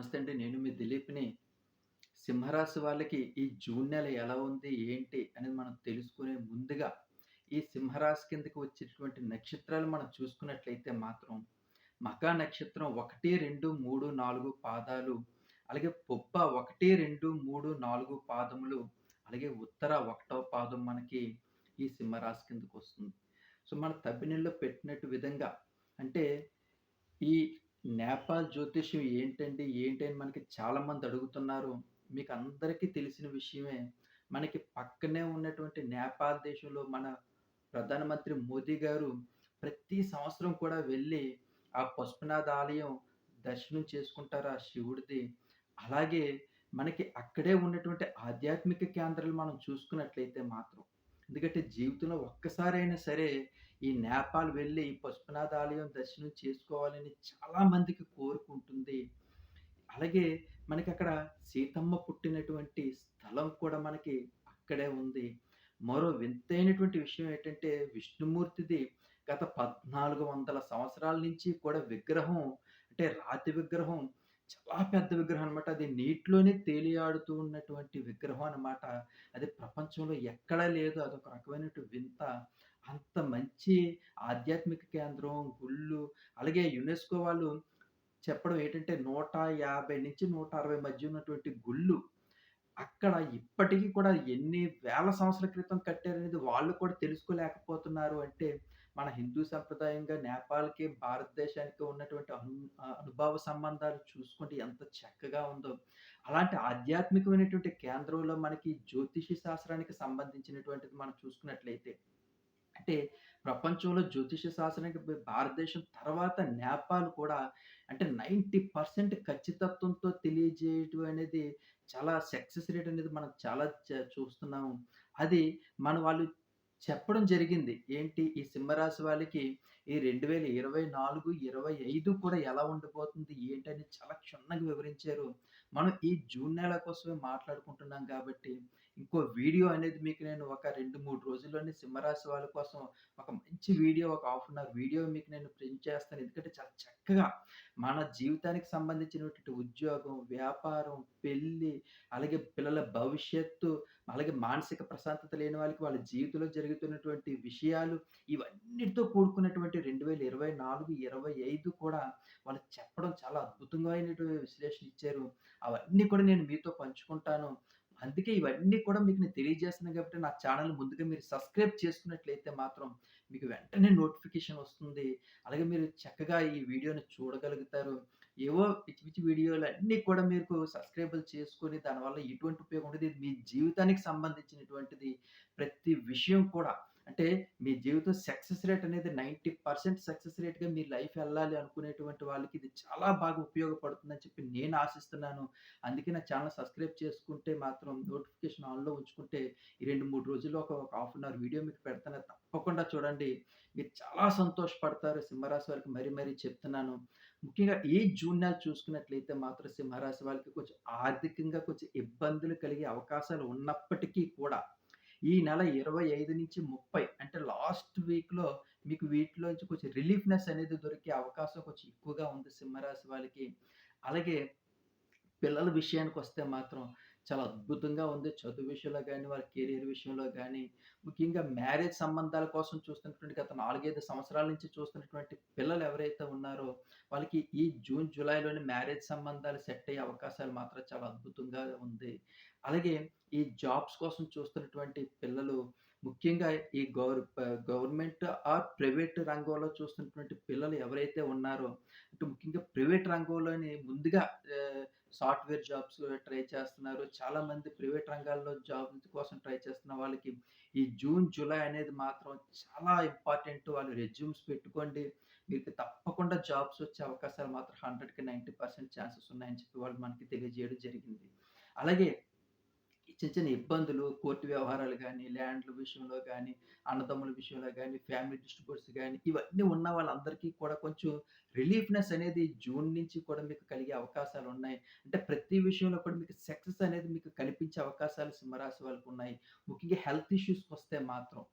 నమస్తే అండి. నేను మీ దిలీప్‌ని. సింహరాశి వాళ్ళకి ఈ జూన్ నెల ఎలా ఉంది? ఏంటి? అనేది మనం తెలుసుకునే ముందుగా, ఈ సింహరాశి కిందకి వచ్చేటువంటి నక్షత్రాలు మనం చూసుకున్నట్లయితే మాత్రం, మఖా నక్షత్రం 1, 2, 3, 4 పాదాలు, అలాగే పొప్ప ఒకటి రెండు మూడు నాలుగు పాదములు, అలాగే ఉత్తర ఒకటో పాదం మనకి ఈ సింహరాశి కిందకొస్తుంది. సో, మన తబ్బినీళ్ళు పెట్టినట్టు విధంగా అంటే ఈ నేపాల్ జ్యోతిష్యం ఏంటండి? ఏంటి? అని మనకి చాలామంది అడుగుతున్నారు. మీకు అందరికీ తెలిసిన విషయమే. మనకి పక్కనే ఉన్నటువంటి నేపాల్ దేశంలో మన ప్రధానమంత్రి మోదీ గారు ప్రతి సంవత్సరం కూడా వెళ్ళి ఆ పశుపనాథ్ ఆలయం దర్శనం చేసుకుంటారు ఆ శివుడిది. అలాగే మనకి అక్కడే ఉన్నటువంటి ఆధ్యాత్మిక కేంద్రాలు మనం చూసుకున్నట్లయితే మాత్రం ఎందుకంటే జీవితంలో ఒక్కసారైనా సరే ఈ నేపాల్ వెళ్ళి ఈ పశుపనాథ ఆలయం దర్శనం చేసుకోవాలని చాలా మందికి కోరుకుంటుంది. అలాగే మనకి అక్కడ సీతమ్మ పుట్టినటువంటి స్థలం కూడా మనకి అక్కడే ఉంది. మరో వింతైనటువంటి విషయం ఏంటంటే విష్ణుమూర్తిది గత 1400 సంవత్సరాల నుంచి కూడా విగ్రహం అంటే రాతి విగ్రహం చాలా పెద్ద విగ్రహం అనమాట. అది నీటిలోనే తేలియాడుతూ ఉన్నటువంటి విగ్రహం అనమాట. అది ప్రపంచంలో ఎక్కడా లేదు. అదొక రకమైనటువంటి వింత. అంత మంచి ఆధ్యాత్మిక కేంద్రం, గుళ్ళు అలాగే యునెస్కో వాళ్ళు చెప్పడం ఏంటంటే 150-160 మధ్య ఉన్నటువంటి గుళ్ళు. అక్కడ ఇప్పటికీ కూడా ఎన్ని వేల సంవత్సరాల క్రితం కట్టారనేది వాళ్ళు కూడా తెలుసుకోలేకపోతున్నారు అంటే, మన హిందూ సంప్రదాయంగా నేపాల్‌కి, భారతదేశానికి ఉన్నటువంటి అను అనుభవ సంబంధాలు చూసుకుంటే ఎంత చక్కగా ఉందో. అలాంటి ఆధ్యాత్మికమైనటువంటి కేంద్రంలో మనకి జ్యోతిషి శాస్త్రానికి సంబంధించినటువంటిది మనం చూసుకున్నట్లయితే, అంటే ప్రపంచంలో జ్యోతిష శాస్త్రానికి భారతదేశం తర్వాత నేపాల్ కూడా అంటే 90% ఖచ్చితత్వంతో తెలియజేయటం అనేది చాలా సక్సెస్ రేట్ అనేది మనం చాలా చూస్తున్నాము. అది మన వాళ్ళు చెప్పడం జరిగింది. ఏంటి ఈ సింహరాశి వాళ్ళకి ఈ 2024, 25 కూడా ఎలా ఉండబోతుంది? ఏంటని చాలా క్షుణ్ణంగా వివరించారు. మనం ఈ జూన్ నెల కోసమే మాట్లాడుకుంటున్నాం కాబట్టి, ఇంకో వీడియో అనేది మీకు నేను ఒక 2, 3 రోజుల్లోనే సింహరాశి వాళ్ళ కోసం ఒక మంచి వీడియో ఒక హాఫ్ అన్ అవర్ వీడియో మీకు నేను ప్రింట్ చేస్తాను. ఎందుకంటే చాలా చక్కగా మన జీవితానికి సంబంధించినటువంటి ఉద్యోగం, వ్యాపారం, పెళ్ళి, అలాగే పిల్లల భవిష్యత్తు, అలాగే మానసిక ప్రశాంతత లేని వాళ్ళకి వాళ్ళ జీవితంలో జరుగుతున్నటువంటి విషయాలు, ఇవన్నిటితో కూడుకున్నటువంటి 2024, 25 కూడా వాళ్ళు చెప్పడం చాలా అద్భుతంగా అయినటువంటి విశ్లేషణ ఇచ్చారు. అవన్నీ కూడా నేను మీతో పంచుకుంటాను. అందుకే ఇవన్నీ కూడా మీకు నేను తెలియజేస్తున్నాను కాబట్టి నా ఛానల్ ముందుగా మీరు సబ్స్క్రైబ్ చేసుకున్నట్లయితే మాత్రం మీకు వెంటనే నోటిఫికేషన్ వస్తుంది. అలాగే మీరు చక్కగా ఈ వీడియోని చూడగలుగుతారు. ఏవో పిచ్చి పిచ్చి వీడియోలు అన్నీ కూడా మీకు సబ్స్క్రైబులు చేసుకొని దానివల్ల ఎటువంటి ఉపయోగం ఉంటుంది మీ జీవితానికి సంబంధించినటువంటిది. ప్రతి విషయం కూడా అంటే మీ జీవితం సక్సెస్ రేట్ అనేది 90% సక్సెస్ రేట్‌గా మీ లైఫ్ వెళ్ళాలి అనుకునేటువంటి వాళ్ళకి ఇది చాలా బాగా ఉపయోగపడుతుందని చెప్పి నేను ఆశిస్తున్నాను. అందుకే నా ఛానల్ సబ్స్క్రైబ్ చేసుకుంటే మాత్రం నోటిఫికేషన్ ఆన్‌లో ఉంచుకుంటే ఈ 2, 3 రోజుల్లో ఒక హాఫ్ అన్ అవర్ వీడియో మీకు పెడతాను. తప్పకుండా చూడండి. మీరు చాలా సంతోషపడతారు. సింహరాశి వారికి మరీ మరీ చెప్తున్నాను. ముఖ్యంగా ఈ జూన్ నెల చూసుకున్నట్లయితే మాత్రం సింహరాశి వాళ్ళకి కొంచెం ఆర్థికంగా కొంచెం ఇబ్బందులు కలిగే అవకాశాలు ఉన్నప్పటికీ కూడా ఈ నెల 25-30 అంటే లాస్ట్ వీక్‌లో మీకు వీటిలోంచి కొంచెం రిలీఫ్‌నెస్ అనేది దొరికే అవకాశం కొంచెం ఎక్కువగా ఉంది సింహరాశి వాళ్ళకి. అలాగే పిల్లల విషయానికి వస్తే మాత్రం చాలా అద్భుతంగా ఉంది. చదువు విషయంలో కానీ వాళ్ళ కెరీర్ విషయంలో కానీ ముఖ్యంగా మ్యారేజ్ సంబంధాల కోసం చూస్తున్నటువంటి గత 4, 5 సంవత్సరాల నుంచి చూస్తున్నటువంటి పిల్లలు ఎవరైతే ఉన్నారో, వాళ్ళకి ఈ జూన్, జూలైలోని మ్యారేజ్ సంబంధాలు సెట్ అయ్యే అవకాశాలు మాత్రం చాలా అద్భుతంగా ఉంది. అలాగే ఈ జాబ్స్ కోసం చూస్తున్నటువంటి పిల్లలు ముఖ్యంగా ఈ గవర్ గవర్నమెంట్ ఆర్ ప్రైవేట్ రంగంలో చూస్తున్నటువంటి పిల్లలు ఎవరైతే ఉన్నారో, అంటే ముఖ్యంగా ప్రైవేట్ రంగంలోని ముందుగా సాఫ్ట్‌వేర్ జాబ్స్ ట్రై చేస్తున్నారు. చాలామంది ప్రైవేట్ రంగాల్లో జాబ్ కోసం ట్రై చేస్తున్న వాళ్ళకి ఈ జూన్, జూలై అనేది మాత్రం చాలా ఇంపార్టెంట్. వాళ్ళు రెజ్యూమ్స్ పెట్టుకోండి. మీకు తప్పకుండా జాబ్స్ వచ్చే అవకాశాలు మాత్రం 100కి 90% ఛాన్సెస్ ఉన్నాయని చెప్పి వాళ్ళు మనకి తెలియజేయడం జరిగింది. అలాగే చిన్న చిన్న ఇబ్బందులు, కోర్టు వ్యవహారాలు కానీ ల్యాండ్‌ల విషయంలో కానీ అన్నదమ్ముల విషయంలో కానీ ఫ్యామిలీ డిస్ట్రిబ్యూట్స్ కానీ ఇవన్నీ ఉన్న వాళ్ళందరికీ కూడా కొంచెం రిలీఫ్‌నెస్ అనేది జూన్ నుంచి కూడా మీకు కలిగే అవకాశాలు ఉన్నాయి అంటే ప్రతి విషయంలో కూడా మీకు సక్సెస్ అనేది మీకు కనిపించే అవకాశాలు సింహరాశి వాళ్ళకున్నాయి. ముఖ్యంగా హెల్త్ ఇష్యూస్‌కొస్తే మాత్రం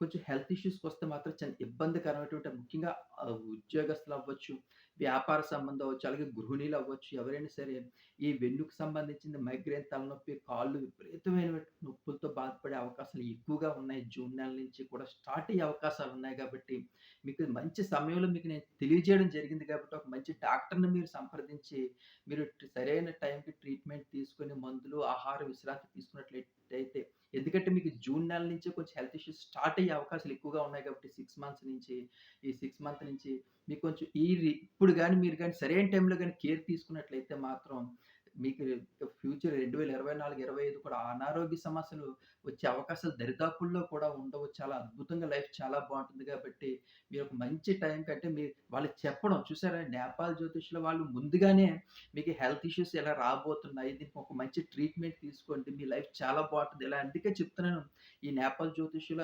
కొంచెం హెల్త్ ఇష్యూస్‌కొస్తే మాత్రం చాలా ఇబ్బందికరమైనటువంటి ముఖ్యంగా ఉద్యోగస్తులు అవ్వచ్చు వ్యాపార సంబంధం అవ్వచ్చు, అలాగే గృహిణీలు అవ్వచ్చు, ఎవరైనా సరే ఈ వెన్నుకు సంబంధించింది మైగ్రేన్ తలనొప్పి, కాళ్ళు విపరీతమైన నొప్పులతో బాధపడే అవకాశాలు ఎక్కువగా ఉన్నాయి. జూన్ నెల నుంచి కూడా స్టార్ట్ అయ్యే అవకాశాలు ఉన్నాయి కాబట్టి, మీకు మంచి సమయంలో మీకు నేను తెలియజేయడం జరిగింది కాబట్టి, ఒక మంచి డాక్టర్‌ని మీరు సంప్రదించి, మీరు సరైన టైంకి ట్రీట్మెంట్ తీసుకొని, మందులు, ఆహార విశ్రాంతి తీసుకున్నట్లయితే ఎందుకంటే మీకు జూన్ నెల నుంచి కొంచెం హెల్త్ ఇష్యూస్ స్టార్ట్ అయ్యే అవకాశాలు ఎక్కువగా ఉన్నాయి కాబట్టి సిక్స్ మంత్స్ నుంచి, ఈ సిక్స్ మంత్ నుంచి మీకు కొంచెం ఈ ఇప్పుడు కానీ మీరు కానీ సరైన టైంలో కానీ కేర్ తీసుకున్నట్లయితే మాత్రం మీకు ఫ్యూచర్ 2024, 25 కూడా అనారోగ్య సమస్యలు వచ్చే అవకాశాలు దరిదాపుల్లో కూడా ఉండవు. చాలా అద్భుతంగా లైఫ్ చాలా బాగుంటుంది కాబట్టి, మీరు ఒక మంచి టైం కంటే మీరు వాళ్ళు చెప్పడం చూసారా నేపాల్ జ్యోతిష్యుల వాళ్ళు ముందుగానే మీకు హెల్త్ ఇష్యూస్ ఎలా రాబోతున్నాయి. దీనికి ఒక మంచి ట్రీట్మెంట్ తీసుకోండి. మీ లైఫ్ చాలా బాగుంటుంది ఇలా అందుకే చెప్తున్నాను. ఈ నేపాల్ జ్యోతిష్యుల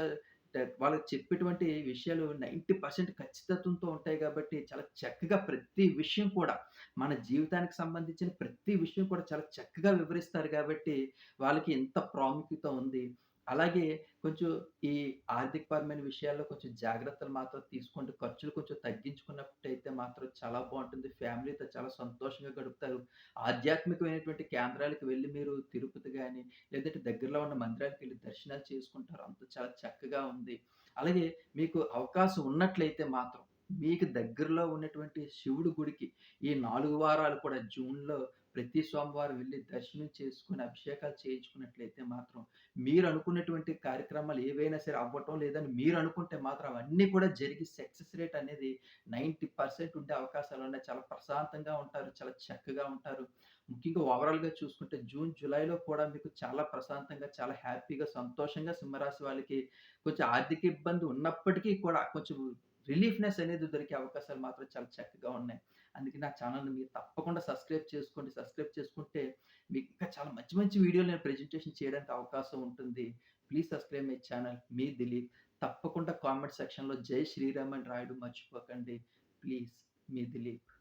వాళ్ళకి చెప్పేటువంటి విషయాలు 90% ఖచ్చితత్వంతో ఉంటాయి కాబట్టి, చాలా చక్కగా ప్రతి విషయం కూడా మన జీవితానికి సంబంధించిన ప్రతి విషయం కూడా చాలా చక్కగా వివరిస్తారు కాబట్టి వాళ్ళకి ఎంత ప్రాముఖ్యత ఉంది. అలాగే కొంచెం ఈ ఆర్థికపరమైన విషయాల్లో కొంచెం జాగ్రత్తలు మాత్రం తీసుకుంటూ ఖర్చులు కొంచెం తగ్గించుకున్నట్టయితే మాత్రం చాలా బాగుంటుంది ఫ్యామిలీతో చాలా సంతోషంగా గడుపుతారు. ఆధ్యాత్మికమైనటువంటి కేంద్రాలకు వెళ్ళి మీరు తిరుపతి కానీ లేదంటే దగ్గరలో ఉన్న మందిరాలకెళ్ళి దర్శనాలు చేసుకుంటారు. అంత చాలా చక్కగా ఉంది. అలాగే మీకు అవకాశం ఉన్నట్లయితే మాత్రం, మీకు దగ్గరలో ఉన్నటువంటి శివుడి గుడికి ఈ నాలుగు వారాలు కూడా జూన్‌లో ప్రతి సోమవారం వెళ్ళి దర్శనం చేసుకుని అభిషేకాలు చేయించుకున్నట్లయితే మాత్రం, మీరు అనుకున్నటువంటి కార్యక్రమాలు ఏవైనా సరే అవ్వటం లేదని మీరు అనుకుంటే మాత్రం అవన్నీ కూడా జరిగి సక్సెస్ రేట్ అనేది 90% ఉండే అవకాశాలు ఉన్నాయి చాలా ప్రశాంతంగా ఉంటారు. చాలా చక్కగా ఉంటారు. ముఖ్యంగా ఓవరాల్‌గా చూసుకుంటే జూన్, జూలైలో కూడా మీకు చాలా ప్రశాంతంగా, చాలా హ్యాపీగా, సంతోషంగా సింహరాశి వాళ్ళకి కొంచెం ఆర్థిక ఇబ్బంది ఉన్నప్పటికీ కూడా కొంచెం రిలీఫ్‌నెస్ అనేది దొరికే అవకాశాలు మాత్రం చాలా చక్కగా ఉన్నాయి. అందుకే నా ఛానల్ని మీరు తప్పకుండా సబ్స్క్రైబ్ చేసుకోండి. సబ్స్క్రైబ్ చేసుకుంటే మీకు ఇంకా చాలా మంచి మంచి వీడియోలు నేను ప్రెజెంటేషన్ చేయడానికి అవకాశం ఉంటుంది. ప్లీజ్ సబ్స్క్రైబ్ మై ఛానల్ మీ దిలీప్. తప్పకుండా కామెంట్ సెక్షన్‌లో జై శ్రీరామ్ అని రాయడం మర్చిపోకండి. ప్లీజ్ మీ దిలీప్.